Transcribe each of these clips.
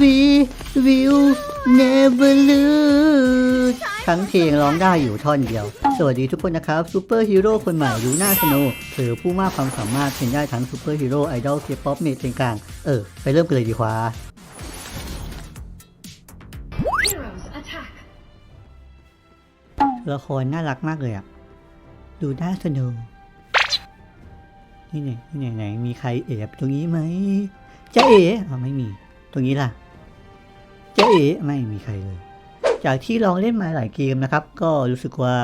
We will never lose ทั้งเพลงร้องได้อยู่ท่อนเดียว สวัสดีทุกคนนะครับซูเปอร์ฮีโร่คนใหม่รูน่าสโนเธอผู้มากความสามารถเป็นได้ทั้งซูเปอร์ฮีโร่ไอดอลเคป๊อปเมทเป็นกลาง เออ ไปเริ่มกันเลยดีกว่า ละครน่ารักมากเลยอะดูน่าสนุกนี่ไหนนี่ไหนไหนมีใครแอบตรงนี้ไหมจ้าเอ๋ออไม่มี ตรงนี้ล่ะจ้าเอ๋ไม่มีใครเลย จากที่ลองเล่นมาหลายเกมนะครับ ก็รู้สึกว่า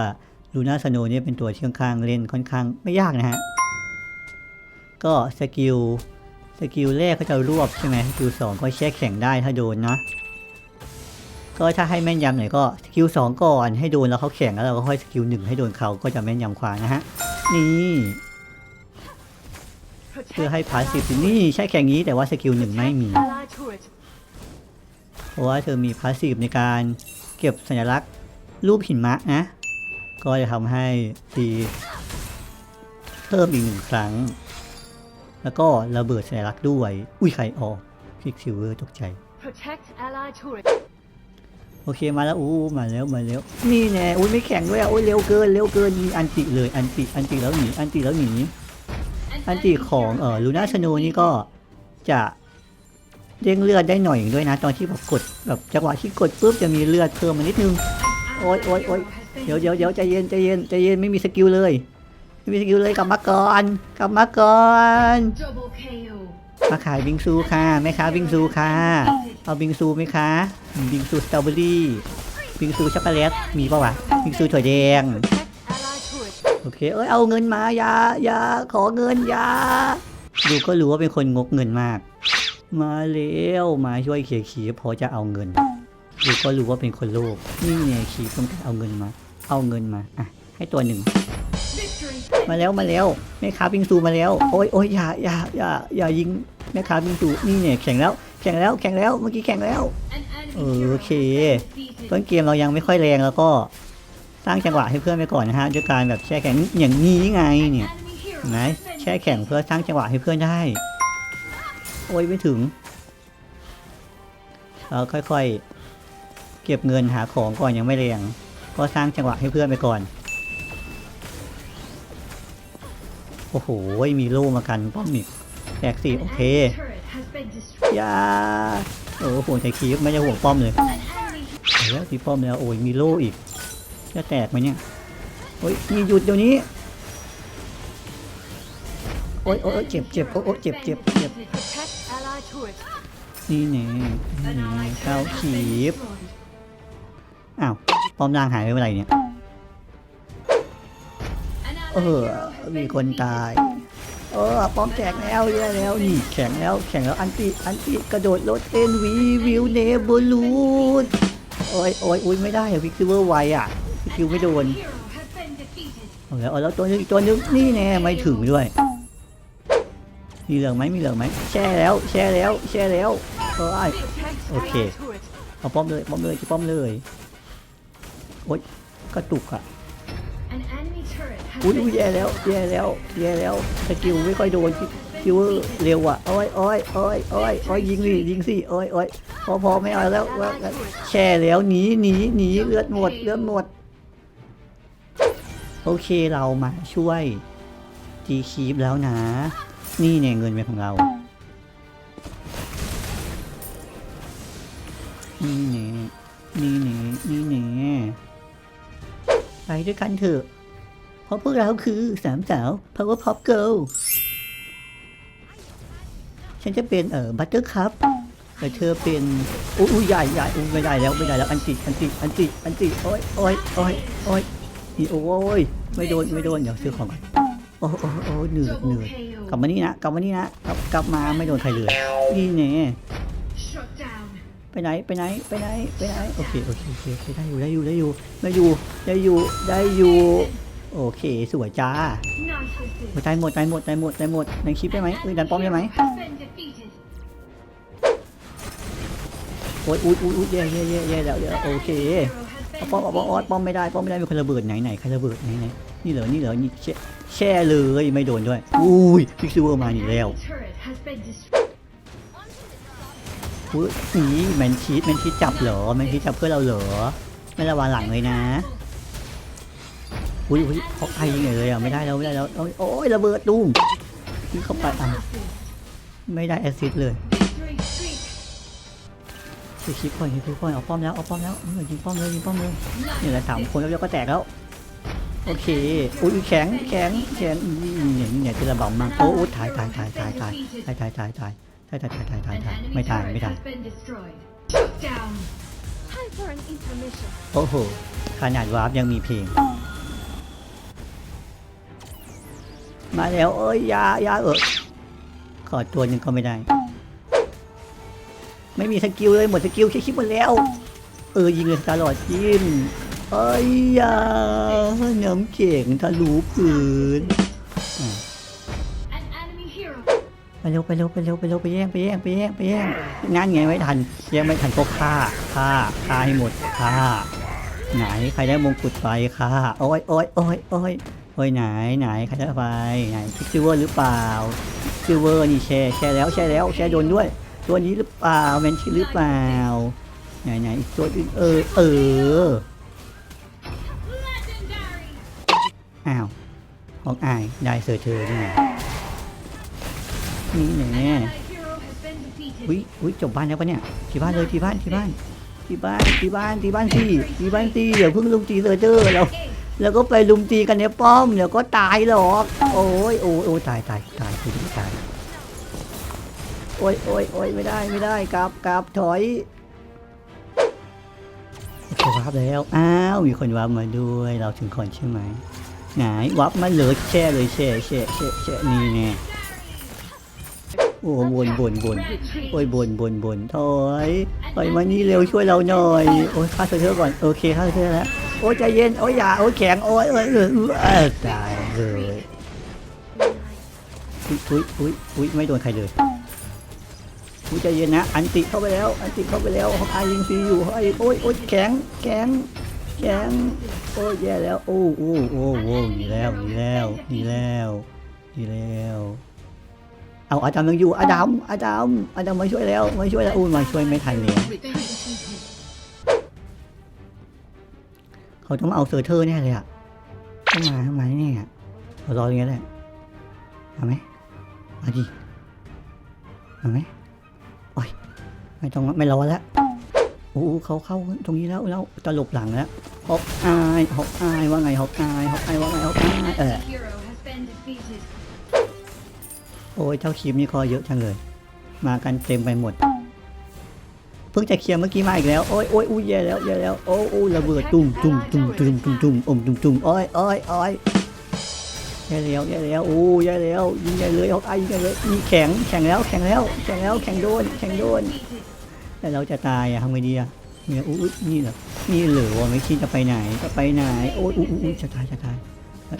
ลูน่าสโนเนี่ยเป็นตัวที่ค่อนข้างเล่นค่อนข้างไม่ยากนะฮะ ก็สกิลสกิลแรกก็จะรวบใช่ไหมสกิลสองก็แช่แข็งได้ถ้าโดนนะ ก็ถ้าให้แม่นยำหน่อยก็สกิลสองก่อนให้โดนแล้วเขาแข่งแล้วเราก็ค่อยสกิลหนึ่งให้โดนเขาก็จะแม่นยำกว่านะฮะ นี่เพื่อให้พาสซีฟนี่ใช่แข่งนี้แต่ว่าสกิลหนึ่งไม่มี เพราะว่าเธอมีพาสซีฟในการเก็บสัญลักษณ์รูปหินมะนะ ก็จะทำให้ตีเพิ่มอีกหนึ่งครั้ง แล้วก็ระเบิดสัญลักษณ์ด้วย อุ้ยใครออกพิกซิลเวอร์ตกใจ อเคมาแล้วอู้มาแล้วมาแล้วนี่แน่อุ้ยไม่แข็งด้วยอะอุ้ยเร็วเกินเร็วเกินมีอันติเลยอันติอันติแล้วหนีอันติแล้วหนีอันติของเออลูน่าชโนนี่ก็จะเด้งเลือดได้หน่อยด้วยนะ ตอนที่แบบกดแบบจังหวะที่กดปุ๊บจะมีเลือดเพิ่มมานิดนึง ally Ôi, ôi, ôi. hero has been เดี๋ยวเดี๋ยวเดี๋ยวใจเย็นใจเย็นใจเย็นไม่มีสกิลเลยไม่มีสกิลเลยกลับมาก่อนกลับมาก่อน มาขายบิงซูค่ะแม่ค้าบิงซูค่ะ เอาบิงซูไหมคะบิงซูสตรอเบอรี่บิงซูช็อกโกแลตมีปะวะบิงซูถั่วแดงโอเคเอ้ยเอาเงินมาอย่าอย่าขอเงินอย่าดูก็รู้ว่าเป็นคนงกเงินมาก มาเร็วมาช่วยเขี่ยขีพอจะเอาเงินดูก็รู้ว่าเป็นคนโลภนี่ไงขีต้องการเอาเงินมา เอาเงินมาอะให้ตัวหนึ่ง มาแล้วมาแล้วแม่ค้าบิงซูมาแล้วโอ้ยโอ้ยอย่าอย่าอย่าอย่ายิงแม่ค้าบิงซูนี่เนี่ยแข่งแล้วแข่งแล้วแข่งแล้วเมื่อกี้แข่งแล้ว An enemy Ừ, hero ok. has been defeated. ต้นเกมเรายังไม่ค่อยแรงแล้วก็สร้างจังหวะให้เพื่อนไปก่อนนะฮะด้วยการแบบแช่แข็งอย่างนี้ไงเนี่ย enemy hero เห็นไหม has been แช่แข็งเพื่อสร้างจังหวะให้เพื่อนได้ โอ้ยไม่ถึงเราค่อยๆ เก็บเงินหาของก่อนยังไม่แรงก็สร้างจังหวะให้เพื่อนไปก่อน โอ้โห มีโล่มากันป้อมอีกแตกสี่ An โอเค enemy turret has been destroyed. อยาโอ้โหห่วงใจคีฟไม่จะห่วงป้อมเลย An enemy เอาแล้วที่ป้อมแล้วโอ้ยมีโล่อีก จะแตกไหมเนี่ยโอ้ยนี่หยุดเดี๋ยวนี้ โอ้ยโอ้ยโอ้ยเจ็บเจ็บโอ้ยโอ้ยเจ็บเจ็บเจ็บ Protect ally turret. นี่แน่นี่ An แน่ ally เข้า turret has ขี been บ destroyed. อ้าวป้อมล่างหายไปเมื่อไหร่เนี่ย An เออมีคนตายเออป้อมแตกแล้วแย่แล้วนี่แข็งแล้วแข็งแล้วอันติอันติกระโดดรถเต้นวีวิวเนบูลูดโอ้ยโอ้ยอุ้ยไม่ได้วิกซิเวอร์ไวอะวิคิวไม่โดนเอาแล้วเอาแล้วตัวนึงอีกตัวนึงนี่แน่ไม่ถึงด้วยมีเหลืองไหมมีเหลืองไหมแช่แล้วแช่แล้วแช่แล้วเออไอ้ Protect Okay. ally turret. เอาป้อมเลยป้อมเลยจะป้อมเลยโอ๊ยกระตุกอะ อุ้ยแย่แล้วแย่แล้วแย่แล้วสกิลไม่ค่อยโดนคิวเวอร์เร็วอะอ้อยอ้อยอ้อยอ้ยอ้ยยิงสิยิงสิอ้อยอ้อยพอพอไม่เอาแล้วว่าแช่แล้วหนีหนีหนีเลือดหมดเลือดหมด โอเคเรามาช่วยจีคีปแล้วนะ นี่เนี่ยเงินเป็นของเรานี่เน่นี่เน่นี่เน่ไปด้วยกันเถอะ เพราะพวกเราคือสามสาว Power Pop Girl ฉันจะเป็นเอ่อบัตเตอร์คัพแต่เธอเป็นอุ้ยใหญ่ใหญ่อุ้ยไม่ได้แล้วไม่ได้แล้วอันติอันติอันติอันติโอ้ยโอ้ยโอ้ยโอ้ยนี่โอ้ยไม่โดนไม่โดนเดี๋ยวซื้อของก่อนโอ้โอ้โอ้เหนื่อยเหนื่อยกลับมานี่นะกลับมานี่นะกลับกลับมาไม่โดนใครเลยนี่แน่ไปไหนไปไหนไปไหนไปไหนโอเคโอเคโอเคโอเคได้อยู่ได้อยู่ได้อยู่ได้อยู่ได้อยู่ได้อยู่ โอเค สวยจ้า Nice assist. โอ้ยตายหมดตายหมดตายหมดตายหมดในคลิปได้ไหมเอ้ยดันป้อมได้ไหม Has been defeated. โอ้ยอุ้ยอุ้ยอุ้ยแย่แย่แย่แย่แล้วแย่แล้วโอเค Hero has เอา been ป้อมเอาป้อมออส defeated. ป้อมไม่ได้ป้อมไม่ได้มีคนระเบิดไหนไหนใครระเบิดไหนไหนนี่เหรอนี่เหรอนี่แช่แช่เลยไม่โดนด้วยอุ้ยพิกซิเวอร์มา An อีกแล้ว enemy turret has been destroyed. อุ้ยนี่แมนชีสแมนชีสจับเหรอแมนชีสจับเพื่อนเราเหรอไม่ระวังหลังเลยนะ อุ้ยอุ้ยเขาไทยยิงเลยอะไม่ได้แล้วไม่ได้แล้วโอ้ยโอ้ยระเบิดตุ้มยิงเข้าไปอะไม่ได้แอสซิสเลยคือคลิปก่อนคือคอนเอาป้อมแล้วเอาป้อมแล้วยิงป้อมเลยยิงป้อมเลยนี่แหละสามคนแล้วก็แตกแล้วโอเคอุ้ยแข็งแข็งแข็งเนี่ยเนี่ยที่ระเบามากโอ้โอ้ถ่ายถ่ายถ่ายถ่ายถ่ายถ่ายถ่ายถ่ายถ่ายถ่ายถ่ายถ่ายถ่ายถ่ายถ่ายไม่ถ่ายไม่ถ่ายโอ้โหขนาดวาร์ปยังมีเพลง มาแล้วเอ้ยยายาเออขอตัวหนึ่งก็ไม่ได้ ไม่มีสกิลเลยหมดสกิลใช้คิปหมดแล้ว เออยิงเลยตลอดยิงเอ้ยยาน้ำเก่งทะลุพื้นไปเร็วไปเร็วไปเร็วไปเร็วไปแย่งไปแย่งไปแย่งไปแย่งงานไงไม่ทันแย่งไม่ทันก็ฆ่าฆ่าฆ่าให้หมดฆ่าไหนใครได้มงกุฎไปฆ่าโอ้ยโอ้ยโอ้ยโอ้ย โอ้ยไหนไหนครได้ไปไหนพิกซิเวอร์หรือเปล่าซิเวอร์นี่แชร์แชร์แล้วแชร์แล้วแชร์โดนด้วย ตัวนี้หรือเปล่าแมนชีหรือเปล่าไหนไหนอีกตัวอื่นเออเอออ้าวฮอกอายได้เซอร์เธอนี่ไงนี่แน่อุ้ยอุ้ยจบบ้านแล้วปะเนี่ยที่บ้านเลยที่บ้านที่บ้านที่บ้านที่บ้านที่บ้านสิที่บ้านสิเดี๋ยวเพิ่งลุมตีเซอร์เจอร์แล้ว แล้วก็ไปลุมตีกันในป้อมเดี๋ยวก็ตายหรอก โอ้ยโอ้ยโอ้ยตายตายตายคือตายโอ้ยโอ้ยโอ้ยไม่ได้ไม่ได้กลับกลับถอยโอเควาร์ปแล้ว อ้าวมีคนวาร์ปมาด้วยเราถึงคนใช่ไหมไหนวาร์ปมาเหลือแช่เลยแช่แช่แช่แช่นี่แน่โอ้บนบนบน Retreat. โอ้ยบนบนบนถอยถอยมานี่เร็วช่วยเราหน่อยโอ้ยฆ่าเธอก่อนโอเคฆ่าเธอแล้ว โอ้ยใจเย็น โอ้ยอย่า โอ้ยแข็ง โอ้ยเอ้ยเอ้ยเอ้ยตายเลยอุ้ยอุ้ยอุ้ยอุ้ยไม่โดนใครเลยอุ้ยใจเย็นนะ อันติเข้าไปแล้ว อันติเข้าไปแล้วฮอกอายิงฟรีอยู่ฮอโอ้ยโอ้ยแข็ง แข็ง แข็ง โอ้ยแย่แล้ว โอ้โอ้โอ้โอ้หนีแล้วหนีแล้วหนีแล้วหนีแล้ว เอาอาดัมยังอยู่อาดัมอาดัมอาดัมมาช่วยแล้ว มาช่วยแล้วอู้ยมาช่วยไม่ทันเลย เขาต้องมาเอาเซอร์เทอร์แน่เลยอะต้องมาทำไมเนี่ยเรารออย่างนี้แหละมาไหมมาดิมาไหมโอ้ยไม่ต้องไม่รอแล้วโอ้เขาเข้าตรงนี้แล้วแล้วตลบหลังแล้วฮอกอายฮอกอายว่าไงฮอกอายฮอกอายว่าไงฮอกอายเออโอ้ยเจ้าคีมนี่คอเยอะจังเลย มากันเต็มไปหมด เพิ่งจะเคลียร์เมื่อกี้มาอีกแล้วโอ้ยโอ้ยอุ้ยแย่แล้วแย่แล้วโอ้โอ้ระเบิดตุ้มตุ้มตุ้มตุ้มตุ้มตุ้มอมตุ้มตุ้มโอ้ยโอ้ยโอ้ยแย่แล้วแย่แล้วโอ้ยแย่แล้วยิงใหญ่เลยเอาไอยิงใหญ่เลยนี่แข็งแข็งแล้วแข็งแล้วแข็งแล้วแข็งโดนแข็งโดนแต่เราจะตายอะทำไงดีอะเนี่ยอุ้ยนี่เหรอนี่เหลือวะไม่คิดจะไปไหนจะไปไหนโอ้ยอุ้ยอุ้ยจะตายจะตาย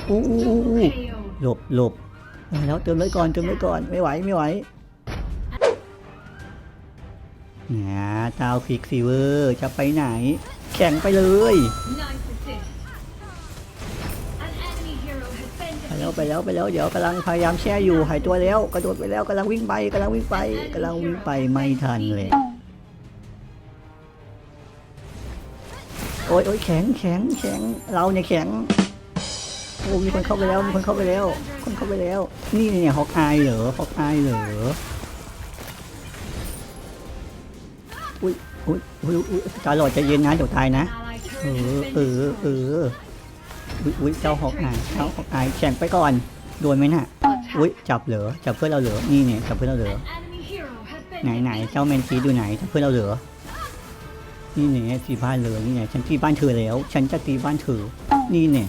อู้อู้อู้อู้ KO. หลบหลบแล้วเติมเลยก่อนเติมเลยก่อนไม่ไหวไม่ไหว เนี่ยตาวคลิกซีเวอร์จะไปไหน แข่งไปเลยไปแล้วไปแล้วไปแล้วเดี๋ยวกำลังพยายามแช่อยู่หายตัวแล้วกระโดดไปแล้วกำลังวิ่งไปกำลังวิ่งไปกำลังวิ่งไปไม่ทันเลยโอ้ยโอ้ยแข็งแข็งแข็งเราเนี่ยแข็งโอ้มีคนเข้าไปแล้วมีคนเข้าไปแล้ว คนเข้าไปแล้ว นี่เนี่ยฮอกอายเหรอฮอกอายเหรอ อุ้ยอุ้ยอุ้ยอุ้ยตาหลอดใจเย็นนะเดี๋ยวตายนะ Ally เอ turret อ has เอ been อเอ destroyed. ออุ้ยอุ้ยเจ้าฮอกอายเจ้าฮอกอายแข่งไปก่อนโดนไหมน่ะ Attack. อุ้ยจับเหรอจับเพื่อนเราเหรอนี่เนี่ยจับเพื่อนเราเหรอ An enemy hero has been ไหนไหน defeated. เจ้าแมนซีดูไหนจับเพื่อนเราเหรอนี่เนี่ยตีบ้านเลยนี่เนี่ยฉันตีบ้านเธอแล้ว ฉันจะตีบ้านเธอนี่เนี่ย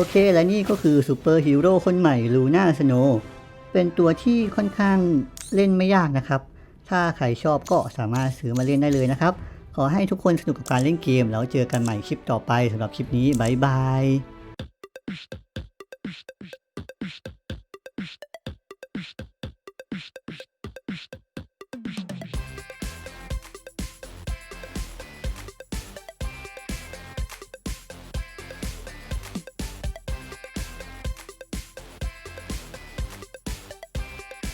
โอเค และนี่ก็คือซูเปอร์ฮีโร่คนใหม่ลูน่าสโนเป็นตัวที่ค่อนข้างเล่นไม่ยากนะครับ ถ้าใครชอบก็สามารถซื้อมาเล่นได้เลยนะครับ ขอให้ทุกคนสนุกกับการเล่นเกม แล้วเจอกันใหม่คลิปต่อไปสำหรับคลิปนี้ บ๊ายบาย